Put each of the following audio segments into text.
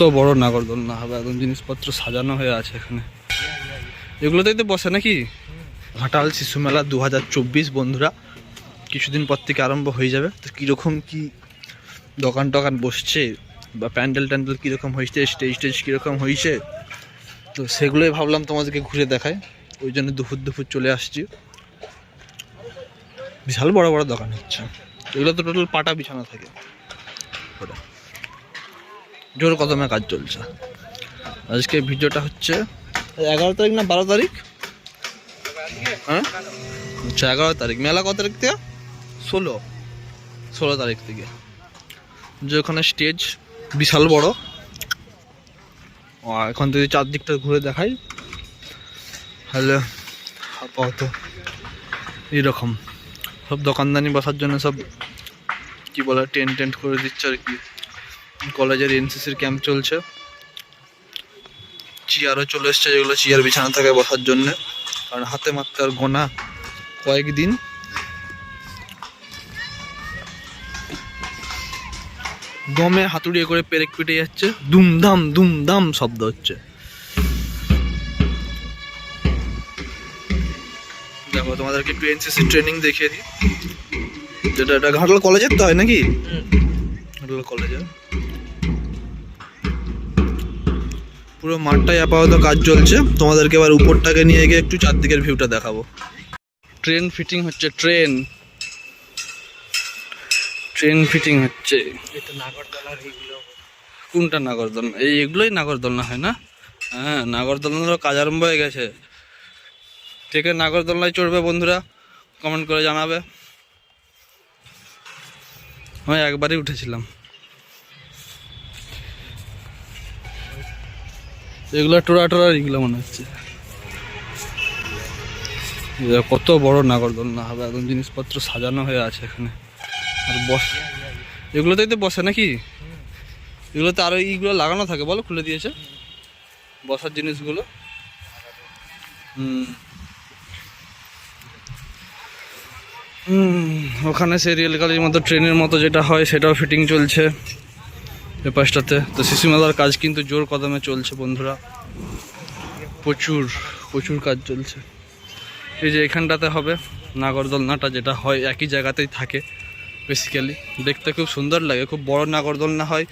কত বড় নাগরদোলনা হবে একদম জিনিসপত্র সাজানো হয়ে আছে এখানে। এগুলোতেই তো বসে নাকি? ঘাটাল শিশু মেলা দু হাজার চব্বিশ বন্ধুরা, কিছুদিন পর থেকে আরম্ভ হয়ে যাবে। তো কীরকম কি দোকান টোকান বসছে বা প্যান্ডেল ট্যান্ডেল কীরকম হয়েছে, স্টেজ টেজ কীরকম হয়েছে? তো সেগুলোই ভাবলাম তোমাদেরকে ঘুরে দেখায় ওই জন্য দুপুর দুপুর চলে আসছি। বিশাল বড় বড় দোকান হচ্ছে। এগুলো তো টোটাল পাটা বিছানা থাকে। ওটা। জোর কদমে কাজ চলছে। আজকে ভিডিওটা হচ্ছে এগারো তারিখ না বারো তারিখ? হ্যাঁ? আচ্ছা এগারো তারিখ। মেলা কত তারিখ থেকে? ষোলো। ষোলো তারিখ থেকে। যে ওখানে স্টেজ বিশাল বড়। এখন যদি চারদিকটা ঘুরে দেখাই, তাহলে আপাতত এইরকম। সব দোকানদানি বসার জন্য সব, কি বলে টেন্ট টেন্ট করে দিচ্ছে আর কি। কলেজের এনসিসির ক্যাম্প চলছে। চেয়ারও চলে এসছে, যেগুলো চেয়ার বিছানা থাকে বসার জন্য। কারণ হাতে মাত্র আর গোনা কয়েকদিন। দমে হাতুড়িয়ে করে পেরেক পিটে যাচ্ছে। দুমদাম দুমদাম শব্দ হচ্ছে। দেখো, তোমাদেরকে একটু এনসিসি ট্রেনিং দেখিয়ে দিই। যেটা, এটা ঘাটাল কলেজের তো হয় নাকি? ঘাটাল কলেজের পুরো মাঠটাই আপাতত কাজ চলছে। তোমাদেরকে এবার উপরটাকে নিয়ে গিয়ে একটু চারদিকের ভিউটা দেখাবো। ট্রেন ফিটিং হচ্ছে ট্রেন ট্রেন ফিটিং হচ্ছে। কোনটা নাগরদোলনা এই এগুলোই নাগরদোলনা হয় না? হ্যাঁ নাগরদোলনারও কাজ আরম্ভ হয়ে গেছে। থেকে নাগরদোলনায় চড়বে বন্ধুরা কমেন্ট করে জানাবে। আমি একবারই উঠেছিলাম। এগুলো টোরা টোরা এগুলো মনে হচ্ছে। কত বড় নাগরদোলনা হবে একদম জিনিসপত্র সাজানো হয়ে আছে এখানে। আর বস এগুলোতেই তো বসে নাকি? এগুলোতে আরও ইগুলো লাগানো থাকে, বলো খুলে দিয়েছে। বসার জিনিসগুলো। হুম হুম, ওখানে সেই রেলগাড়ির মতো ট্রেনের মতো যেটা হয়, সেটাও ফিটিং চলছে এ পাশটাতে তো শিশু মেলার কাজ কিন্তু জোর কদমে চলছে বন্ধুরা। প্রচুর প্রচুর কাজ চলছে। এই যে এখানটাতে হবে নাগরদোলনাটা যেটা হয়, একই জায়গাতেই থাকে বেসিক্যালি দেখতে খুব সুন্দর লাগে, খুব বড় নাগরদোলনা হয়।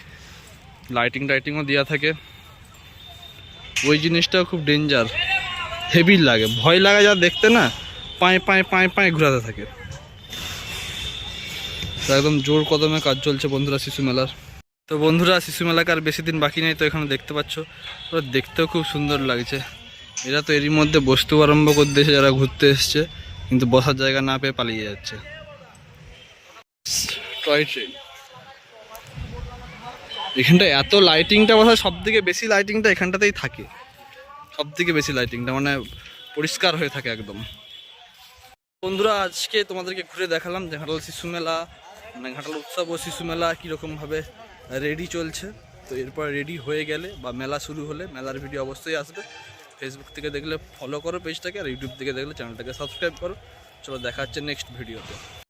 লাইটিং টাইটিংও দেওয়া থাকে। ওই জিনিসটাও খুব ডেঞ্জার হেভি লাগে, ভয় লাগে যা দেখতে না, পায়ে পায়ে পায়ে পায়ে ঘোরাতে থাকে। তো একদম জোর কদমে কাজ চলছে বন্ধুরা শিশু মেলার। তো বন্ধুরা, শিশু মেলাকে আর বেশি দিন বাকি নেই তো এখানে দেখতে পাচ্ছ। ওরা দেখতেও খুব সুন্দর লাগছে। এরা তো এরই মধ্যে বস্তু আরম্ভ করতে এসে যারা ঘুরতে এসছে। কিন্তু বসার জায়গা না পেয়ে পালিয়ে যাচ্ছে। টয় ট্রেন এখানটা এত লাইটিংটা বসা সব থেকে বেশি লাইটিংটা এখানটাতেই থাকে। সব থেকে বেশি লাইটিংটা মানে পরিষ্কার হয়ে থাকে একদম। বন্ধুরা, আজকে তোমাদেরকে ঘুরে দেখালাম যে ঘাটাল শিশু মেলা। মানে ঘাটাল উৎসব ও শিশু মেলা কীরকমভাবে রেডি চলছে, তো এরপর রেডি হয়ে গেলে বা মেলা শুরু হলে মেলার ভিডিও অবশ্যই আসবে। ফেসবুক থেকে দেখলে ফলো করো পেজটাকে আর ইউটিউব থেকে দেখলে চ্যানেলটাকে সাবস্ক্রাইব করো। চলো দেখা হচ্ছে নেক্সট ভিডিওতে